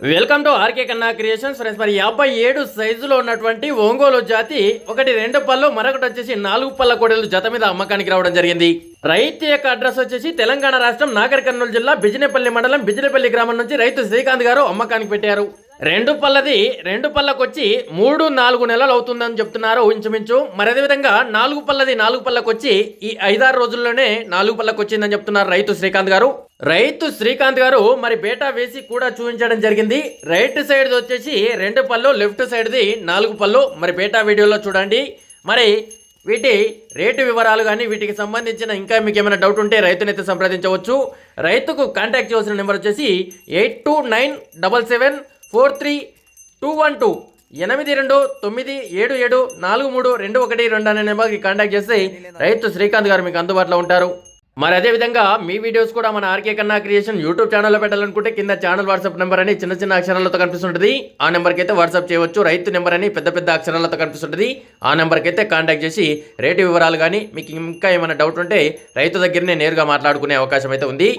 Welcome to RK Kanna creations friends మరి యాభై ఏడు సైజులో ఉన్నటువంటి ఒంగోలు జాతి ఒకటి రెండు పళ్ళు మరొకటి వచ్చేసి నాలుగు పళ్ళ కోడలు జత మీద అమ్మకానికి రావడం జరిగింది. రైతు యొక్క అడ్రస్ వచ్చేసి తెలంగాణ రాష్ట్రం నాగర్ కర్నూలు జిల్లా బిజినపల్లి మండలం బిజినపల్లి గ్రామం నుంచి రైతు శ్రీకాంత్ గారు అమ్మకానికి పెట్టారు. రెండు పళ్ళది రెండు పళ్ళకొచ్చి మూడు నాలుగు నెలలు అవుతుందని చెప్తున్నారు ఇంచుమించు. మరి అదేవిధంగా నాలుగు పళ్ళది నాలుగు పళ్ళకొచ్చి ఈ ఐదారు రోజుల్లోనే నాలుగు పళ్ళకొచ్చిందని చెప్తున్నారు రైతు శ్రీకాంత్ గారు. రైతు శ్రీకాంత్ గారు మరి బేటా వేసి కూడా చూపించడం జరిగింది. రైట్ సైడ్ వచ్చేసి రెండు పళ్ళు లెఫ్ట్ సైడ్ది నాలుగు పళ్ళు. మరి బేటా వీడియోలో చూడండి. మరి వీటి రేటు వివరాలు కానీ వీటికి సంబంధించిన ఇంకా మీకు ఏమైనా డౌట్ ఉంటే రైతునైతే సంప్రదించవచ్చు. రైతుకు కాంటాక్ట్ చేయవలసిన నెంబర్ వచ్చేసి eight two nine double seven four three two one two ఎనిమిది రెండు తొమ్మిది ఏడు ఏడు నాలుగు మూడు రెండు ఒకటి రెండు అనే నెంబర్కి కాంటాక్ట్ చేస్తే రైతు శ్రీకాంత్ గారు మీకు అందుబాటులో ఉంటారు. మరి అదేవిధంగా మీ వీడియోస్ కూడా మన ఆర్కే కన్నా క్రియేషన్ యూట్యూబ్ ఛానల్లో పెట్టాలనుకుంటే కింద ఛానల్ వాట్సాప్ నెంబర్ అని చిన్న చిన్న అక్షరాలతో కనిపిస్తుంటుంది. ఆ నెంబర్కి అయితే వాట్సాప్ చేయవచ్చు. రైతు నెంబర్ అని పెద్ద పెద్ద అక్షరాలతో కనిపిస్తుంటుంది. ఆ నెంబర్కి అయితే కాంటాక్ట్ చేసి రేటు వివరాలు కానీ మీకు ఇంకా ఏమైనా డౌట్ ఉంటే రైతు దగ్గరనే నేరుగా మాట్లాడుకునే అవకాశం అయితే ఉంది.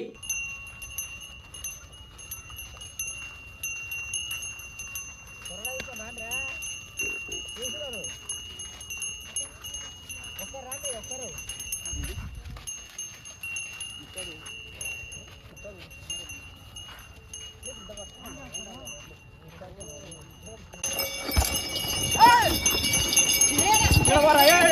Ei! Agora é!